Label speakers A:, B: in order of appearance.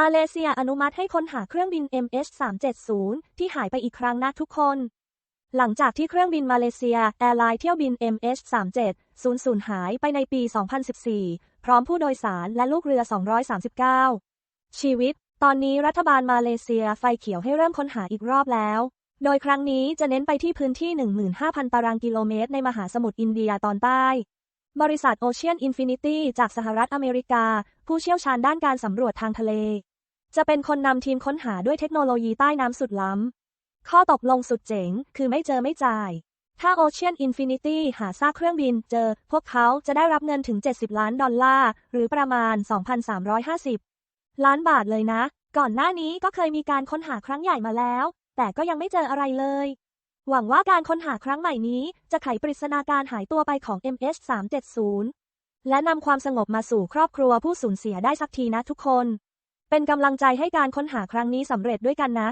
A: มาเลเซียอนุมัติให้ค้นหาเครื่องบิน MH370 ที่หายไปอีกครั้งนะทุกคน หลังจากที่เครื่องบินมาเลเซีย แอร์ไลน์เที่ยวบิน MH370 หายไปในปี 2014 พร้อมผู้โดยสารและลูกเรือ 239 ชีวิต ตอนนี้รัฐบาลมาเลเซียไฟเขียวให้เริ่มค้นหาอีกรอบแล้ว โดยครั้งนี้จะเน้นไปที่พื้นที่ 15,000 ตารางกิโลเมตรในมหาสมุทรอินเดียตอนใต้ บริษัท Ocean Infinity จากสหรัฐอเมริกา ผู้เชี่ยวชาญด้านการสำรวจทางทะเล จะเป็นคนนำทีมค้นหาด้วยเทคโนโลยีใต้น้ำสุดล้ำ ข้อตกลงสุดเจ๋ง คือไม่เจอไม่จ่าย ถ้า Ocean Infinity หาซากเครื่องบินเจอ พวกเขาจะได้รับเงินถึง 70 ล้านดอลลาร์ หรือประมาณ 2,350 ล้านบาทเลยนะ ก่อนหน้านี้ก็เคยมีการค้นหาครั้งใหญ่มาแล้ว แต่ก็ยังไม่เจออะไรเลย หวังว่าการค้นหาครั้งใหม่นี้ จะไขปริศนาการหายตัวไปของ MH370 และนำความสงบมาสู่ครอบครัวผู้สูญเสียได้สักทีนะทุกคน เป็นกำลังใจให้การค้นหาครั้งนี้สำเร็จด้วยกันนะ